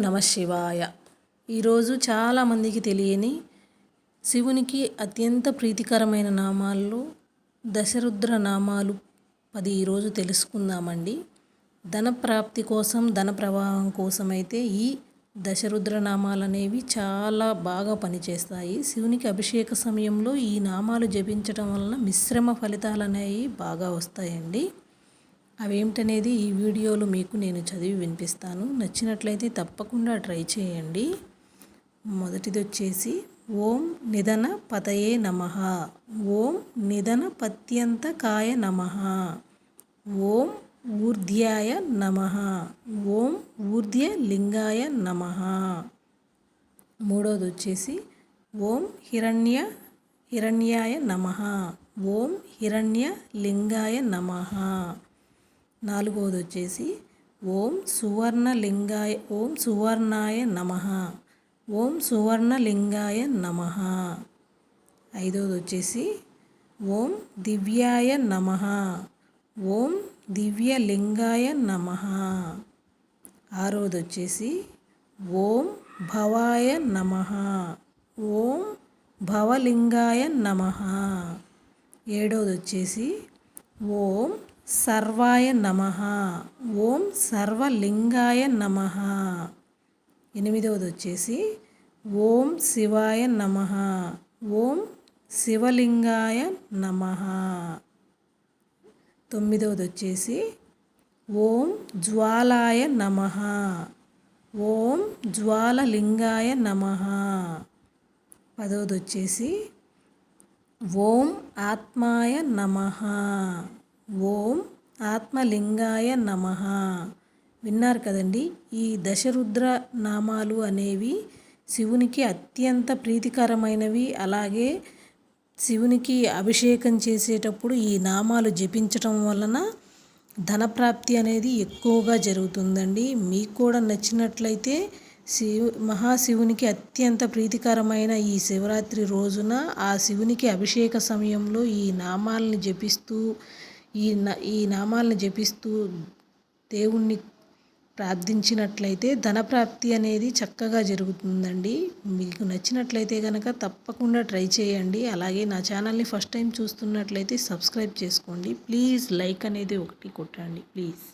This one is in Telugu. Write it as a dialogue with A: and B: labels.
A: నమ శివాయ. ఈరోజు చాలామందికి తెలియని శివునికి అత్యంత ప్రీతికరమైన నామాల్లో దశరుద్ర నామాలు పది ఈరోజు తెలుసుకుందామండి. ధన ప్రాప్తి కోసం ధన ప్రవాహం కోసం అయితే ఈ దశరుద్ర నామాలు అనేవి చాలా బాగా పనిచేస్తాయి. శివునికి అభిషేక సమయంలో ఈ నామాలు జపించడం వలన మిశ్రమ ఫలితాలు అనేవి బాగా వస్తాయండి. అవేమిటనేది ఈ వీడియోలో మీకు నేను చదివి వినిపిస్తాను. నచ్చినట్లయితే తప్పకుండా ట్రై చేయండి. మొదటిది వచ్చేసి ఓం నిధన పతయే నమ. ఓం నిధన పత్యంత కాయ నమ. ఓం ఊర్ధ్యాయ నమ. ఓం ఊర్ధ్య లింగాయ నమ. మూడోది వచ్చేసి ఓం హిరణ్య హిరణ్యాయ నమ. ఓం హిరణ్య లింగాయ నమ. నాలుగవది వచ్చేసి ఓం సువర్ణలింగాయ ఓం సువర్ణాయ నమ. ఓం సువర్ణలింగాయ నమ. ఐదవది వచ్చేసి ఓం దివ్యాయ నమ. ఓం దివ్యలింగాయ నమ. ఆరవది వచ్చేసి ఓం భవాయ నమ. ఓం భవలింగాయ నమ. ఏడవది వచ్చేసి ఓం సర్వాయ నమ. ఓం సర్వలింగాయ నమ. ఎనిమిదవది వచ్చేసి ఓం శివాయ నమ. ఓం శివలింగాయ నమ. తొమ్మిదవది వచ్చేసి ఓం జ్వాలాయ నమ. ఓం జ్వాలలింగాయ నమ. పదవది వచ్చేసి ఓం ఆత్మాయ నమ. ఓం ఆత్మలింగాయ నమ. విన్నారు కదండి ఈ దశరుద్ర నామాలు అనేవి శివునికి అత్యంత ప్రీతికరమైనవి. అలాగే శివునికి అభిషేకం చేసేటప్పుడు ఈ నామాలు జపించటం వలన ధనప్రాప్తి అనేది ఎక్కువగా జరుగుతుందండి. మీకు కూడా నచ్చినట్లయితే శివు మహాశివునికి అత్యంత ప్రీతికరమైన ఈ శివరాత్రి రోజున ఆ శివునికి అభిషేక సమయంలో ఈ నామాలను జపిస్తూ ఈ ఈ నామాలను జపిస్తూ దేవుణ్ణి ప్రార్థించినట్లయితే ధనప్రాప్తి అనేది చక్కగా జరుగుతుందండి. మీకు నచ్చినట్లయితే కనుక తప్పకుండా ట్రై చేయండి. అలాగే నా ఛానల్ని ఫస్ట్ టైం చూస్తున్నట్లయితే సబ్స్క్రైబ్ చేసుకోండి. ప్లీజ్ లైక్ అనేది ఒకటి కొట్టండి. ప్లీజ్.